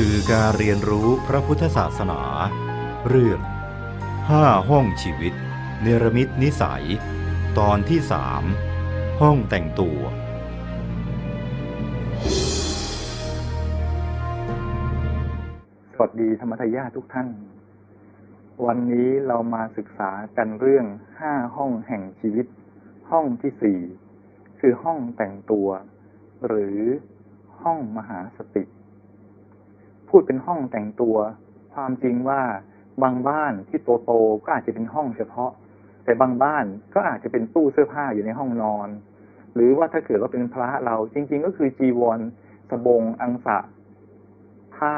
สื่อการเรียนรู้พระพุทธศาสนา เรื่องห้าห้องชีวิต เนรมิตนิสัย ตอนที่สามห้องแต่งตัว สวัสดีธรรมทายาททุกท่าน วันนี้เรามาศึกษากันเรื่องห้าห้องแห่งชีวิต ห้องที่สี่คือห้องแต่งตัว หรือห้องมหาสติ พูดเป็นห้องแต่งตัว ความจริงว่าบางบ้านที่โตๆก็อาจจะเป็นห้องเฉพาะ แต่บางบ้านก็อาจจะเป็นตู้เสื้อผ้าอยู่ในห้องนอน หรือว่าถ้าเกิดว่าเป็นพระเราจริง ๆ ก็คือจีวรสบงอังสะผ้า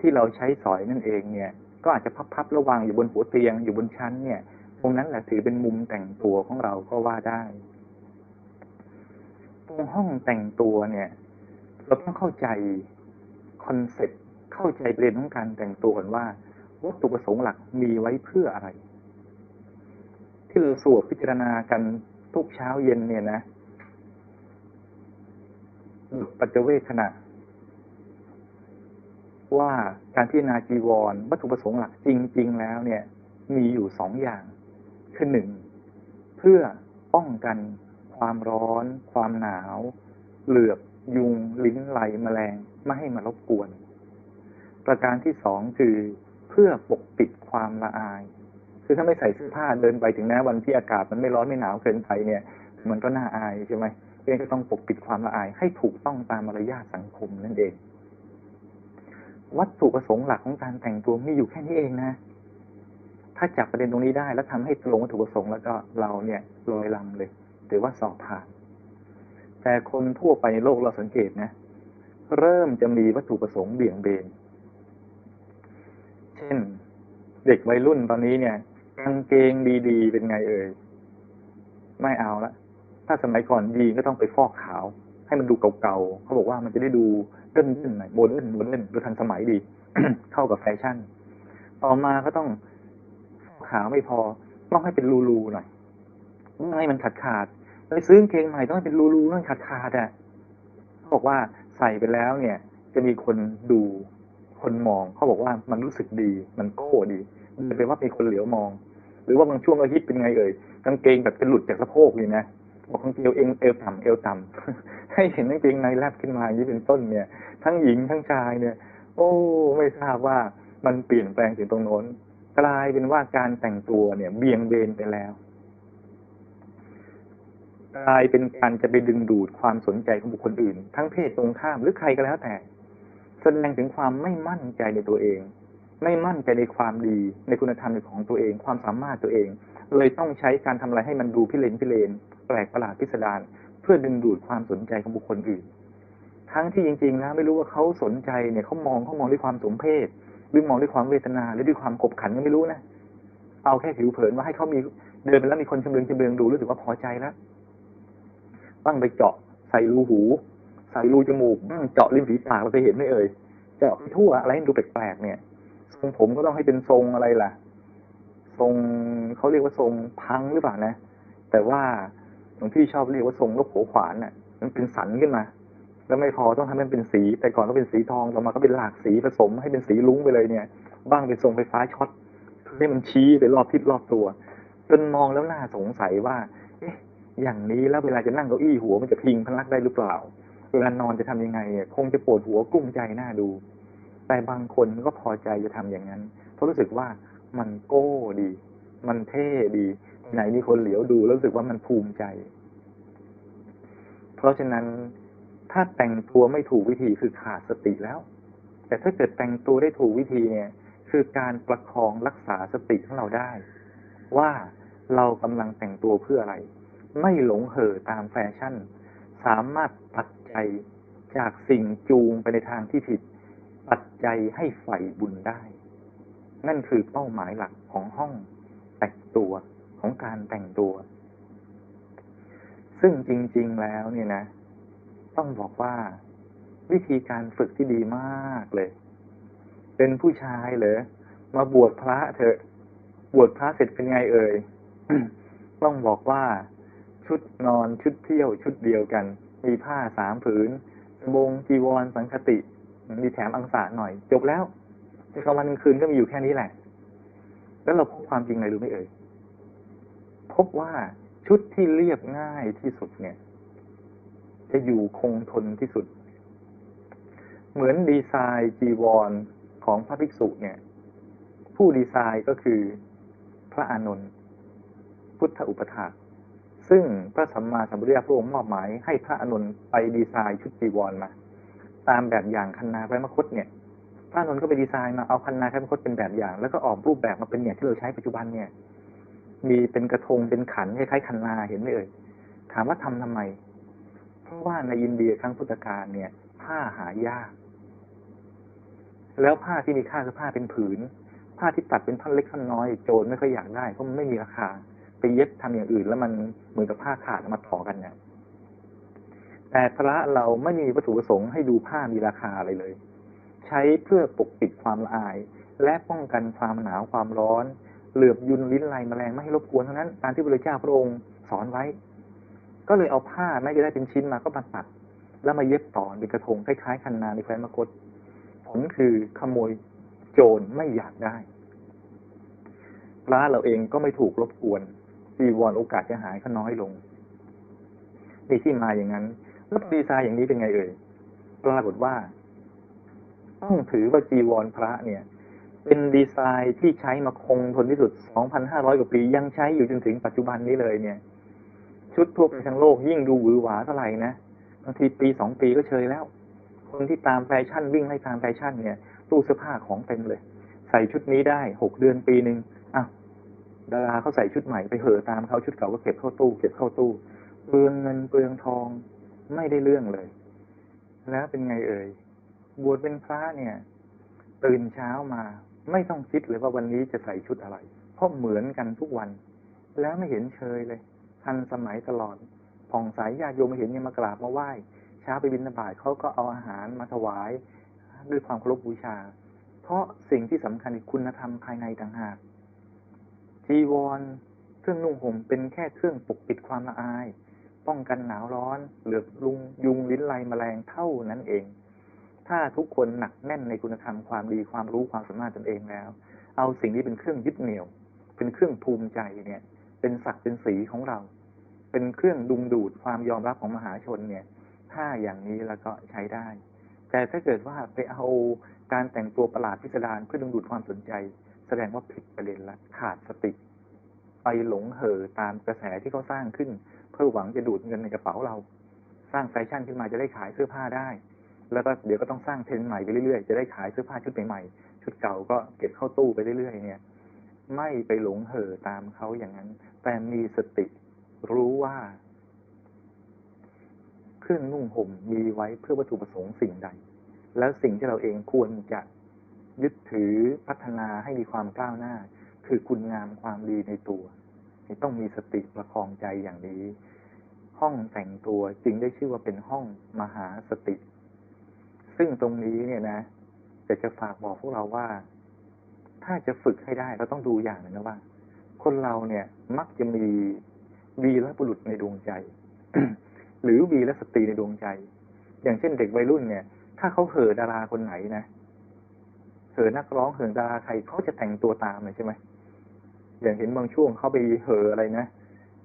ที่เราใช้สอยนั่นเองเนี่ย ก็อาจจะพับๆระวางอยู่บนหัวเตียงอยู่บนชั้นเนี่ย ตรงนั้นแหละถือเป็นมุมแต่งตัวของเราก็ว่าได้ตรงห้องแต่งตัวเนี่ย เราต้องเข้าใจ คอนเซ็ปต์เข้าใจประเด็นของการแต่งตัวก่อนว่า วัตถุประสงค์หลักมีไว้เพื่ออะไร ที่เราสวดพิจารณากันทุกเช้าเย็นเนี่ยนะปัจเจเวคขณะ ว่าการพิจารณาจีวร วัตถุประสงค์หลักจริง ๆ แล้วเนี่ย มีอยู่สองอย่าง คือหนึ่งเพื่อป้องกันความร้อน ความหนาว เหลือบ ยุงลิ้นไหลแมลงไม่ให้มารบกวน ประการที่สองคือเพื่อปกปิดความละอาย คือถ้าไม่ใส่เสื้อผ้าเดินไปถึงแม้วันที่อากาศมันไม่ร้อนไม่หนาวเกินไปเนี่ย มันก็น่าอายใช่ไหมเองก็ต้องปกปิดความละอายให้ถูกต้องตามมารยาทสังคมนั่นเอง วัตถุประสงค์หลักของการแต่งตัวมีอยู่แค่นี้เองนะ ถ้าจับประเด็นตรงนี้ได้แล้วทำให้ตรงวัตถุประสงค์แล้วก็เราเนี่ยลอยลำเลยถือว่าสอบผ่าน แต่คนทั่วไปในโลกเราสังเกตนะ เริ่มจะมีวัตถุประสงค์เบี่ยงเบน เช่น เด็กวัยรุ่นตอนนี้เนี่ยกางเกงดีๆ เป็นไงเอ่ย ไม่เอาละ ถ้าสมัยก่อนยีนก็ต้องไปฟอกขาว ให้มันดูเก่าๆ เขาบอกว่ามันจะได้ดูเดินๆหน่อยโมเดิร์นโมเดิร์นดูทันสมัยดี เข้ากับแฟชั่น ต่อมาก็ต้องขาวไม่พอ ต้องให้เป็นรูๆหน่อยต้องให้มันขาดขาด ไปซื้อกางเกงใหม่ต้องให้เป็นรูๆต้องขาดขาดๆอะเขาบอกว่าใส่ไปแล้วเนี่ย จะมีคนดูคนมองเขาบอกว่ามันรู้สึกดี มันโก้ดีมันเป็นว่ามีคนเหลียวมอง หรือว่าบางช่วงก็ฮิตเป็นไงเอ่ยกางเกงแบบเป็นหลุดจากสะโพกเลยนะบอกกางเกงเอวเอวต่ำเอวต่ำให้เห็นกางเกงในแลบขึ้นมาอย่างนี้เป็นต้นเนี่ย ทั้งหญิงทั้งชายเนี่ย โอ้ไม่ทราบว่ามันเปลี่ยนแปลงถึงตรงโน้นกลายเป็นว่าการแต่งตัวเนี่ย เบี่ยงเบนไปแล้ว กลายเป็นการจะไปดึงดูดความสนใจของบุคคลอื่น ทั้งเพศตรงข้ามหรือใครก็แล้วแต่ แสดงถึงความไม่มั่นใจในตัวเอง ไม่มั่นใจในความดีในคุณธรรมของตัวเอง ความสามารถตัวเอง เลยต้องใช้การทำอะไรให้มันดูพิเรนพิเรนแปลกประหลาดพิสดารเพื่อดึงดูดความสนใจของบุคคลอื่น ทั้งที่จริงๆแล้วไม่รู้ว่าเขาสนใจเนี่ยเขามองเขามองด้วยความสมเพศหรือมองด้วยความเวทนาหรือด้วยความขบขันก็ไม่รู้นะเอาแค่ผิวเผินว่าให้เขามีเดินไปแล้วมีคนชำเลืองชำเลืองดูรู้สึกว่าพอใจแล้ว บ้างไปเจาะใส่รูหู ใส่รูจมูกบ้างเจาะริมฝีปากเราเคยเห็นไหมเอ่ยเจาะไปทั่วอะไรให้ดูแปลกๆเนี่ยทรงผมก็ต้องให้เป็นทรงอะไรล่ะ ทรงเขาเรียกว่าทรงพังหรือเปล่านะ แต่ว่าหลวงพี่ชอบเรียกว่าทรงนกโผขวานน่ะ มันเป็นสันขึ้นมา แล้วไม่พอต้องทำให้มันเป็นสี แต่ก่อนก็เป็นสีทองต่อมาก็เป็นหลากสีผสมให้เป็นสีลุ้งไปเลยเนี่ย บ้างเป็นทรงไฟฟ้าช็อตเพื่อให้มันชี้ไปรอบทิศรอบตัวจนมองแล้วน่าสงสัยว่า เอ๊ะ อย่างนี้แล้วเวลาจะนั่งเก้าอี้หัวมันจะพิงพนักได้หรือเปล่า เวลานอนจะทำยังไงอะคงจะปวดหัวกุ้มใจหน้าดู แต่บางคนก็พอใจจะทำอย่างนั้น เพราะรู้สึกว่ามันโก้ดี มันเท่ดี ไหนมีคนเหลียวดูแล้วรู้สึกว่ามันภูมิใจ เพราะฉะนั้นถ้าแต่งตัวไม่ถูกวิธีคือขาดสติแล้ว แต่ถ้าเกิดแต่งตัวได้ถูกวิธีเนี่ย คือการประคองรักษาสติของเราได้ ว่าเรากำลังแต่งตัวเพื่ออะไร ไม่หลงเห่อตามแฟชั่น สามารถตัดใจจากสิ่งจูงไปในทางที่ผิดปัจจัยให้ใฝ่บุญได้ นั่นคือเป้าหมายหลักของห้องแต่งตัวของการแต่งตัว ซึ่งจริง ๆแล้วเนี่ยนะ ต้องบอกว่าวิธีการฝึกที่ดีมากเลย เป็นผู้ชายเหรอมาบวชพระเถอะ บวชพระเสร็จเป็นไงเอ่ย ต้องบอกว่า ชุดนอนชุดเที่ยวชุดเดียวกัน มีผ้าสามผืนสบงจีวรสังคติ มีแถมอังสาหน่อย จบแล้วในกลางวันกลางคืนก็มีอยู่แค่นี้แหละ แล้วเราพบความจริงอะไรรู้ไหมเอ่ยพบว่าชุดที่เรียบง่ายที่สุดเนี่ย จะอยู่คงทนที่สุด เหมือนดีไซน์จีวรของพระภิกษุเนี่ย ผู้ดีไซน์ก็คือพระอานนท์พุทธอุปถาก ซึ่งพระสัมมาสัมพุทธเจ้าพระองค์มอบหมายให้พระอานนไปดีไซน์ชุดจีวรมา ตามแบบอย่างคันนาไว้มคตเนี่ย พระอานนก็ไปดีไซน์มาเอาคันนาไว้มคตเป็นแบบอย่าง แล้วก็ออกรูปแบบมาเป็นเนี่ยที่เราใช้ปัจจุบันเนี่ย มีเป็นกระทงเป็นขันคล้ายๆคันนาเห็นไหมเอ่ยถามว่าทำทำไม เพราะว่าในอินเดียครั้งพุทธกาลเนี่ย ผ้าหายาก แล้วผ้าที่มีค่าคือผ้าเป็นผืน ผ้าที่ตัดเป็นท่อนเล็กท่อนน้อยโจรไม่ค่อยอยากได้เพราะมันไม่มีราคา ไปเย็บทำอย่างอื่น แล้วมันเหมือนกับผ้าขาดมาต่อกันเนี่ยแต่พระเราไม่มีวัตถุประสงค์ให้ดูผ้ามีราคาอะไรเลย ใช้เพื่อปกปิดความละอาย และป้องกันความหนาวความร้อน เหลือบยุนลิ้นไลแมลงไม่ให้รบกวนเท่านั้นตามที่พระเจ้าพระองค์สอนไว้ ก็เลยเอาผ้าแม้จะได้เป็นชิ้นมาก็มาตัด แล้วมาเย็บต่อเป็นกระทงคล้ายๆคันนาในแคว้นมคตผลคือขโมยโจรไม่อยากได้พระเราเองก็ไม่ถูกรบกวน จีวรโอกาสจะหายก็น้อยลงนี่ที่มาอย่างนั้น แล้วดีไซน์อย่างนี้เป็นไงเอ่ยปรากฏว่าต้องถือว่าจีวรพระเนี่ย เป็นดีไซน์ที่ใช้มาคงทนที่สุด 2,500 กว่าปี ยังใช้อยู่จนถึงปัจจุบันนี้เลยเนี่ย ชุดทั่วไปทั้งโลกยิ่งดูหวือหวาเท่าไหร่นะบางทีปีสองปีก็เชยแล้ว คนที่ตามแฟชั่นวิ่งให้ตามแฟชั่นเนี่ย ตู้เสื้อผ้าของเต็มเลย ใส่ชุดนี้ได้หกเดือนปีหนึ่ง ดาราเขาใส่ชุดใหม่ไปเห่อตามเขาชุดเก่าก็เก็บเข้าตู้ เก็บเข้าตู้เปลืองเงินเปลืองทองไม่ได้เรื่องเลย แล้วเป็นไงเอ่ยบวชเป็นพระเนี่ย ตื่นเช้ามา ไม่ต้องคิดเลยว่าวันนี้จะใส่ชุดอะไร เพราะเหมือนกันทุกวัน แล้วไม่เห็นเชยเลย ทันสมัยตลอดผ่องใสญาติโยมมาเห็นเนี่ยมากราบมาไหว้เช้าไปบิณฑบาตเขาก็เอาอาหารมาถวาย ด้วยความเคารพบูชา เพราะสิ่งที่สำคัญคือคุณธรรมภายในต่างหาก จีวร เครื่องนุ่งห่มเป็นแค่เครื่องปกปิดความละอาย ป้องกันหนาวร้อน เหลือบลุงยุงลิ้นไลแมลงเท่านั้นเอง ถ้าทุกคนหนักแน่นในคุณธรรมความดีความรู้ความสามารถตนเองแล้ว เอาสิ่งนี้เป็นเครื่องยึดเหนี่ยว เป็นเครื่องภูมิใจเนี่ย เป็นศักดิ์เป็นสีของเรา เป็นเครื่องดุงดูดความยอมรับของมหาชนเนี่ยถ้าอย่างนี้แล้วก็ใช้ได้ แต่ถ้าเกิดว่าไปเอาการแต่งตัวประหลาดพิสดารเพื่อดึงดูดความสนใจ แสดงว่าผิดประเด็นละขาดสติ ไปหลงเห่อตามกระแสที่เขาสร้างขึ้น เพื่อหวังจะดูดเงินในกระเป๋าเรา สร้างแฟชั่นขึ้นมาจะได้ขายเสื้อผ้าได้ แล้วก็เดี๋ยวก็ต้องสร้างเทรนด์ใหม่ไปเรื่อยๆ จะได้ขายเสื้อผ้าชุดใหม่ๆชุดเก่าก็เก็บเข้าตู้ไปเรื่อยๆเนี่ยไม่ไปหลงเห่อตามเขาอย่างนั้น แต่มีสติรู้ว่า เครื่องนุ่งห่มมีไว้เพื่อวัตถุประสงค์สิ่งใด แล้วสิ่งที่เราเองควรจะ ยึดถือพัฒนาให้มีความก้าวหน้า คือคุณงามความดีในตัวต้องมีสติประคองใจอย่างนี้ ห้องแต่งตัวจึงได้ชื่อว่าเป็นห้องมหาสติ ซึ่งตรงนี้เนี่ยนะจะจะฝากบอกพวกเราว่า ถ้าจะฝึกให้ได้เราต้องดูอย่างหนึ่งนะว่า คนเราเนี่ยมักจะมีวีรบุรุษในดวงใจ หรือวีรสตรีในดวงใจ อย่างเช่นเด็กวัยรุ่นเนี่ย ถ้าเขาเห่อดาราคนไหนนะ เห่อนักร้องเห่อดาราใครเขาจะแต่งตัวตามเลยใช่ไหมอย่างเห็นบางช่วงเขาไปเห่ออะไรนะ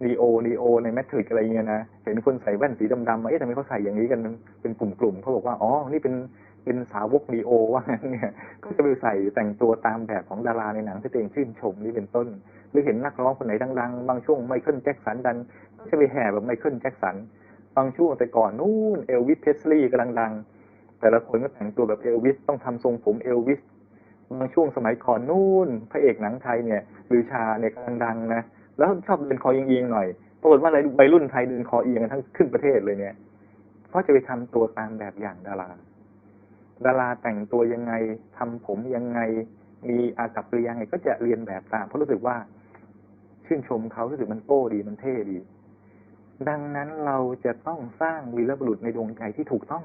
ดีโอดีโอในแมทริกอะไรเงี้ยนะเห็นคนใส่แว่นสีดำๆมาเอ๊ะทำไมเขาใส่อย่างนี้กันเป็นกลุ่มๆเขาบอกว่าอ๋อนี่เป็นเป็นสาวกดีโอว่างั้นเนี่ยก็จะไปใส่แต่งตัวตามแบบของดาราในหนังที่ตัวเองชื่นชมนี่เป็นต้น หรือเห็นนักร้องคนไหนดังๆ บางช่วงไมเคิลแจ็คสันดันก็จะไปแห่แบบไมเคิลแจ็คสันบางช่วงแต่ก่อนนู่นเอลวิสเพสลีย์กำลังดังแต่ละคนก็แต่งตัวแบบเอลวิสต้องทำทรงผมเอลวิส บางช่วงสมัยก่อนนู่นพระเอกหนังไทยเนี่ยลือชาเนี่ยกำลังดังนะแล้วชอบเดินคอเอียงๆหน่อยปรากฏว่าอะไรวัยรุ่นไทยเดินคอเอียงกันทั้งขึ้นประเทศเลยเนี่ยเพราะจะไปทำตัวตามแบบอย่างดาราดาราแต่งตัวยังไงทำผมยังไง มีอากับกริยาไง ก็จะเรียนแบบตามเพราะรู้สึกว่า ชื่นชมเขารู้สึกมันโก้ดีมันเท่ดี ดังนั้นเราจะต้องสร้างวีรบุรุษในดวงใจที่ถูกต้อง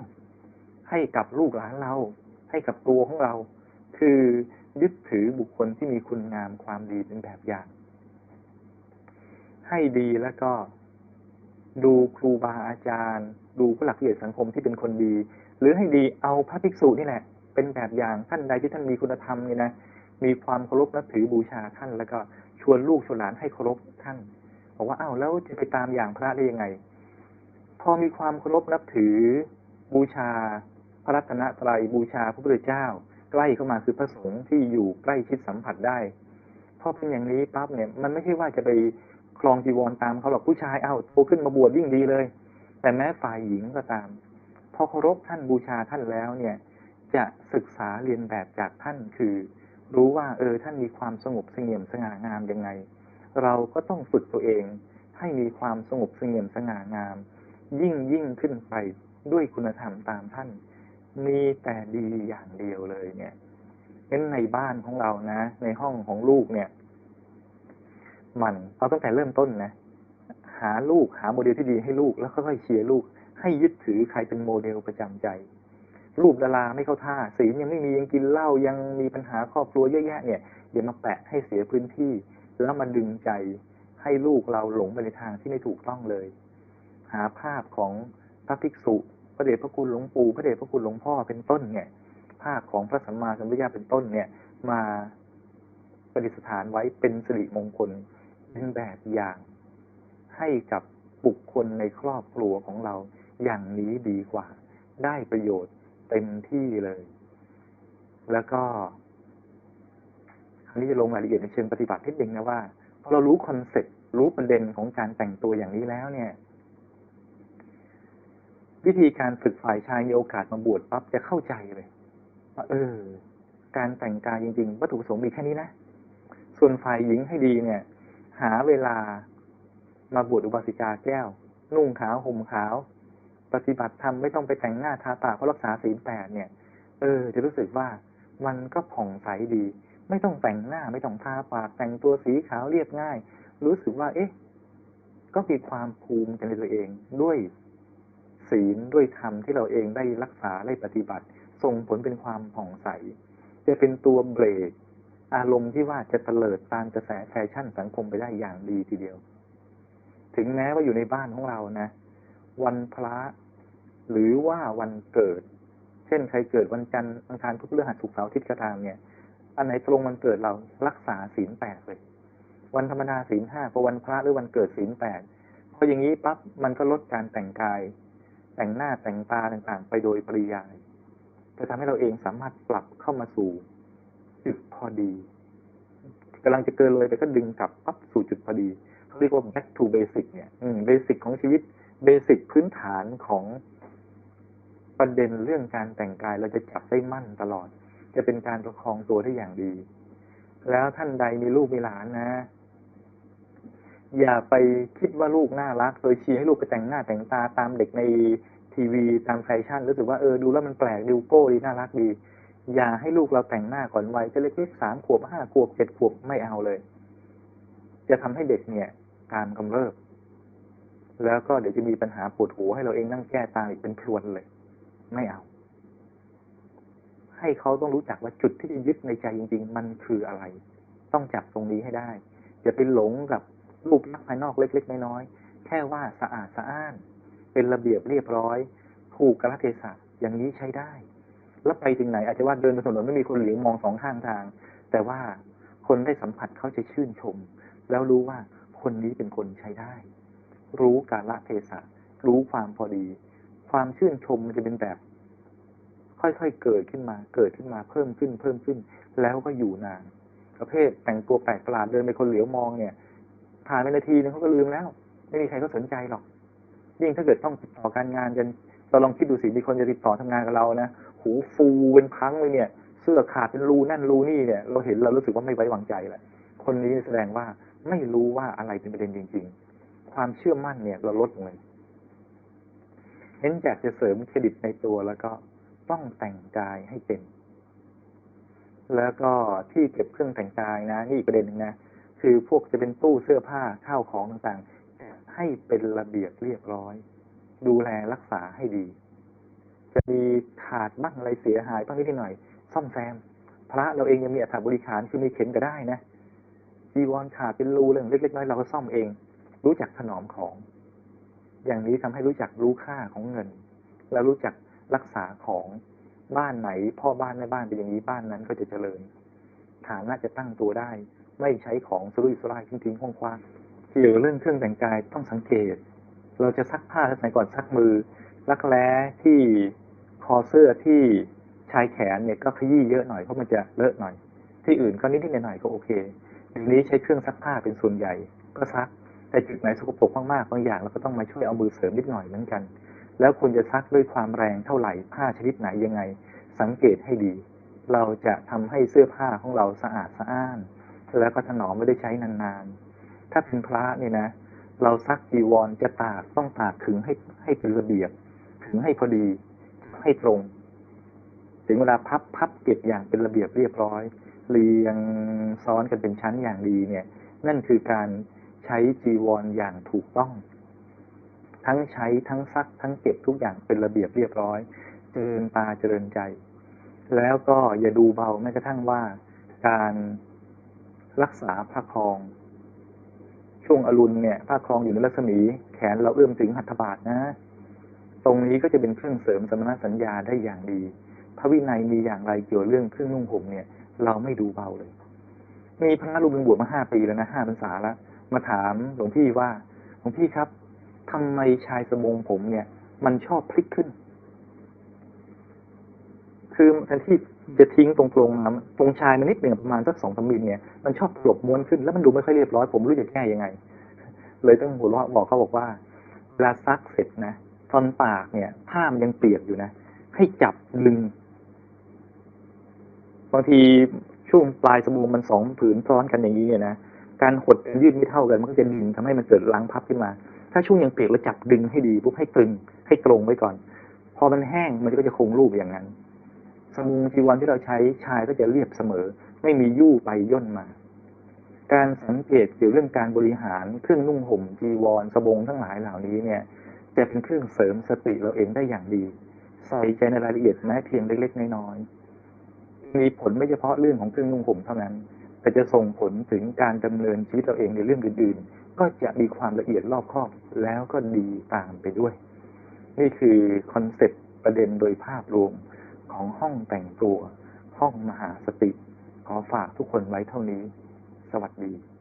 ให้กับลูกหลานเรา ให้กับตัวของเรา คือยึดถือบุคคลที่มีคุณงามความดีเป็นแบบอย่าง ให้ดีแล้วก็ดูครูบาอาจารย์ ดูผู้หลักผู้ใหญ่สังคมที่เป็นคนดี หรือให้ดีเอาพระภิกษุนี่แหละ เป็นแบบอย่างท่านใดที่ท่านมีคุณธรรมเนี่ยนะมีความเคารพนับถือบูชาท่าน แล้วก็ชวนลูกชวนหลานให้เคารพท่านบอกว่าอ้าวแล้วจะไปตามอย่างพระได้ยังไง พอมีความเคารพนับถือบูชาพระรัตนตรัยบูชาพระพุทธเจ้า ใกล้เข้ามาคือพระสงฆ์ที่อยู่ใกล้ชิดสัมผัสได้พอเป็นอย่างนี้ปั๊บเนี่ยมันไม่ใช่ว่าจะไปคลองจีวรตามเขาหรอกผู้ชายเอ้าโตขึ้นมาบวชยิ่งดีเลย แต่แม้ฝ่ายหญิงก็ตาม พอเคารพท่านบูชาท่านแล้วเนี่ย จะศึกษาเรียนแบบจากท่านคือ รู้ว่าเออท่านมีความสงบเสงี่ยมสง่างามยังไง เราก็ต้องฝึกตัวเองให้มีความสงบเสงี่ยมสง่างาม ยิ่งยิ่งขึ้นไปด้วยคุณธรรมตามท่าน มีแต่ดีอย่างเดียวเลยเนี่ยงั้นในบ้านของเรานะ ในห้องของลูกเนี่ย มันเอาตั้งแต่เริ่มต้นนะหาลูกหาโมเดลที่ดีให้ลูกแล้วค่อยๆเชียร์ลูก ให้ยึดถือใครเป็นโมเดลประจำใจ รูปดาราไม่เข้าท่าศียังไม่มียังกินเหล้ายังมีปัญหาครอบครัวเยอะแยะเนี่ยอย่ามาแปะให้เสียพื้นที่ แล้วมาดึงใจให้ลูกเราหลงไปในทางที่ไม่ถูกต้องเลย หาภาพของพระภิกษุ พระเดชพระคุณหลวงปู่พระเดชพระคุณหลวงพ่อเป็นต้นเนี่ย ภาพของพระสัมมาสัมพุทธเจ้าเป็นต้นเนี่ย มาประดิษฐานไว้เป็นสิริมงคลเป็นแบบอย่างให้กับบุคคลในครอบครัวของเราอย่างนี้ดีกว่า ได้ประโยชน์เต็มที่เลย แล้วก็อันนี้จะลงรายละเอียดในเชิงปฏิบัตินิดนึงนะว่าพอเรารู้คอนเซ็ปต์รู้ประเด็นของการแต่งตัวอย่างนี้แล้วเนี่ย วิธีการฝึกฝ่ายชายมีโอกาสมาบวชปั๊บจะเข้าใจเลยว่าเออ การแต่งกายจริง ๆ วัตถุประสงค์มีแค่นี้นะ ส่วนฝ่ายหญิงให้ดีเนี่ย หาเวลามาบวชอุบาสิกาแก้ว นุ่งขาวห่มขาว ปฏิบัติธรรมไม่ต้องไปแต่งหน้าทาปากเพราะรักษาศีลแปดเนี่ย เออ จะรู้สึกว่ามันก็ผ่องใสดี ไม่ต้องแต่งหน้าไม่ต้องทาปากแต่งตัวสีขาวเรียบง่าย รู้สึกว่า เอ๊ะ ก็มีความภูมิใจในตัวเองด้วย ศีลด้วยธรรมที่เราเองได้รักษาได้ปฏิบัติ ส่งผลเป็นความผ่องใส จะเป็นตัวเบรกอารมณ์ที่ว่าจะเตลิดตามกระแสแฟชั่นสังคมไปได้อย่างดีทีเดียว ถึงแม้ว่าอยู่ในบ้านของเรานะ วันพระหรือว่าวันเกิด เช่นใครเกิดวันจันทร์อังคารพุธพฤหัสศุกร์เสาร์อาทิตย์ก็ตามเนี่ย อันไหนตรงวันเกิดเรารักษาศีลแปดเลย วันธรรมดาศีลห้าพอวันพระหรือวันเกิดศีลแปดพออย่างนี้ปั๊บมันก็ลดการแต่งกาย แต่งหน้าแต่งตาต่างๆ ไปโดยปริยายจะทำให้เราเองสามารถปรับเข้ามาสู่จุดพอดีกำลังจะเกินเลยแต่ก็ดึงกลับปั๊บสู่จุดพอดีเขาเรียกว่า back to basic เนี่ยเบสิกของชีวิตเบสิกพื้นฐานของประเด็นเรื่องการแต่งกายเราจะจับได้มั่นตลอด จะเป็นการประคองตัวได้อย่างดี แล้วท่านใดมีลูกมีหลานนะ อย่าไปคิดว่าลูกน่ารัก โดยชี้ให้ลูกไปแต่งหน้าแต่งตาตามเด็กในทีวีตามแฟชั่นรู้สึกว่าเออดูแล้วมันแปลกดูโก้ดีน่ารักดี อย่าให้ลูกเราแต่งหน้าก่อนวัยจะเล็กๆสามขวบห้าขวบเจ็ดขวบไม่เอาเลย จะทำให้เด็กเนี่ยการกำเริบ แล้วก็เดี๋ยวจะมีปัญหาปวดหัวให้เราเองนั่งแก้ตาอีกเป็นพรวนเลย ไม่เอา ให้เขาต้องรู้จักว่าจุดที่จะยึดในใจจริง ๆ มันคืออะไร ต้องจับตรงนี้ให้ได้อย่าไปหลงกับ รูปลักษณ์ภายนอกเล็ก ๆ น้อยๆแค่ว่าสะอาดสะอ้าน เป็นระเบียบเรียบร้อย ถูกกาลเทศะอย่างนี้ใช้ได้ แล้วไปถึงไหนอาจจะว่าเดินบนถนนไม่มีคนเหลียวมองสองข้างทาง แต่ว่าคนได้สัมผัสเขาจะชื่นชม แล้วรู้ว่าคนนี้เป็นคนใช้ได้ รู้กาลเทศะรู้ความพอดี ความชื่นชมมันจะเป็นแบบ ค่อยๆเกิดขึ้นมา เกิดขึ้นมาเพิ่มขึ้นเพิ่มขึ้น แล้วก็อยู่นานประเภทแต่งตัวแปลกประหลาดเดินไปคนเหลียวมองเนี่ย ผ่านไปนาทีนึงเขาก็ลืมแล้ว ไม่มีใครก็สนใจหรอกยิ่งถ้าเกิดต้องติดต่อการงานกันเราลองคิดดูสิมีคนจะติดต่อทำงานกับเรานะหูฟูเป็นพังเลยเนี่ย เสื้อขาดเป็นรูนั่นรูนี่เนี่ย เราเห็นเรารู้สึกว่าไม่ไว้วางใจแหละคนนี้แสดงว่าไม่รู้ว่าอะไรเป็นประเด็นจริง ๆ ความเชื่อมั่นเนี่ย เราลดลงเลยเน้นอยากจะเสริมเครดิตในตัวแล้วก็ต้องแต่งกายให้เป็น แล้วก็ที่เก็บเครื่องแต่งกายนะ นี่อีกประเด็นหนึ่งนะ คือพวกจะเป็นตู้เสื้อผ้าข้าวของต่างๆ ให้เป็นระเบียบเรียบร้อย ดูแลรักษาให้ดี จะมีขาดบ้างอะไรเสียหายบ้างนิดหน่อย ซ่อมแซม พระเราเองยังมีอัฐบริขารคือมีเข็มก็ได้นะจีวรขาดเป็นรูเรื่องเล็กๆน้อยเราก็ซ่อมเอง รู้จักถนอมของ อย่างนี้ทำให้รู้จักรู้ค่าของเงิน แล้วรู้จักรักษาของบ้านไหน พ่อบ้านแม่บ้านเป็นอย่างนี้บ้านนั้นก็จะเจริญฐานะจะตั้งตัวได้ ไม่ใช้ของสุรุ่ยสุร่ายทิ้งทิ้งคว้างๆเกี่ยวกับเรื่องเครื่องแต่งกายต้องสังเกต เราจะซักผ้าสมัยก่อนซักมือ รักแร้ที่คอเสื้อที่ชายแขนเนี่ยก็ขยี้เยอะหน่อยเพราะมันจะเลอะหน่อย ที่อื่นก็นิดๆหน่อยๆก็โอเคเดี๋ยวนี้ใช้เครื่องซักผ้าเป็นส่วนใหญ่ก็ซัก แต่จุดไหนสกปรกมากๆบางอย่างเราก็ต้องมาช่วยเอามือเสริมนิดหน่อยเหมือนกัน แล้วคุณจะซักด้วยความแรงเท่าไหร่ผ้าชนิดไหนยังไง สังเกตให้ดี เราจะทำให้เสื้อผ้าของเราสะอาดสะอ้าน แล้วก็ถนอมไม่ได้ใช้นานๆ ถ้าเป็นพระเนี่ยนะ เราซักจีวรจะตากต้องตากขึงให้ให้เป็นระเบียบขึงให้พอดีให้ตรง ถึงเวลาพับพับเก็บอย่างเป็นระเบียบเรียบร้อย เรียงซ้อนกันเป็นชั้นอย่างดีเนี่ย นั่นคือการใช้จีวรอย่างถูกต้อง ทั้งใช้ทั้งซักทั้งเก็บทุกอย่างเป็นระเบียบเรียบร้อย เจริญตาเจริญใจ แล้วก็อย่าดูเบาแม้กระทั่งว่าการ รักษาพระคลอง ช่วงอรุณเนี่ยพระคลองอยู่ในรัศมี แขนเราเอื้อมถึงหัตถบาทนะ ตรงนี้ก็จะเป็นเครื่องเสริมสมณสัญญาได้อย่างดี พระวินัยมีอย่างไรเกี่ยวเรื่องเครื่องนุ่งห่มเนี่ย เราไม่ดูเบาเลย มีพระรูปหนึ่งบวชมาห้าปีแล้วนะห้าพรรษาแล้ว มาถามหลวงพี่ว่าหลวงพี่ครับทำไมชายสบงผมเนี่ย มันชอบพลิกขึ้น คือแทนที่ จะทิ้งตรงๆมาตรงชายมันนิดหนึ่งประมาณสักสองสามมิลเนี่ยมันชอบหลบม้วนขึ้นแล้วมันดูไม่ค่อยเรียบร้อยผมรู้จะแก้ยังไง เลยต้องหัวเราะบอกเขาบอกว่าเวลาซักเสร็จนะตอนตากเนี่ย ผ้ามันยังเปียกอยู่นะ ให้จับดึงบางทีช่วงปลายสบู่มันสองผืนซ้อนกันอย่างนี้เนี่ยนะการหดกันยืดไม่เท่ากันมันก็จะดึงทำให้มันเกิดลังพับขึ้นมา ถ้าช่วงยังเปียกแล้วจับดึงให้ดีปุ๊บให้ตึงให้ตรงไว้ก่อน พอมันแห้งมันก็จะคงรูปอย่างนั้น สมุงจีวรที่เราใช้ชายก็จะเรียบเสมอ ไม่มียู่ไปย่นมา การสังเกตเกี่ยวเรื่องการบริหารเครื่องนุ่งห่มจีวรสบงทั้งหลายเหล่านี้เนี่ยจะเป็นเครื่องเสริมสติเราเองได้อย่างดีใส่ใจในรายละเอียดแม้เพียงเล็กๆน้อยๆมีผลไม่เฉพาะเรื่องของเครื่องนุ่งห่มเท่านั้น แต่จะส่งผลถึงการดำเนินชีวิตเราเองในเรื่องอื่นๆ ก็จะมีความละเอียดรอบคอบแล้วก็ดีตามไปด้วย นี่คือคอนเซ็ปต์ประเด็นโดยภาพรวม ของห้องแต่งตัว ห้องมหาสติ ขอฝากทุกคนไว้เท่านี้ สวัสดี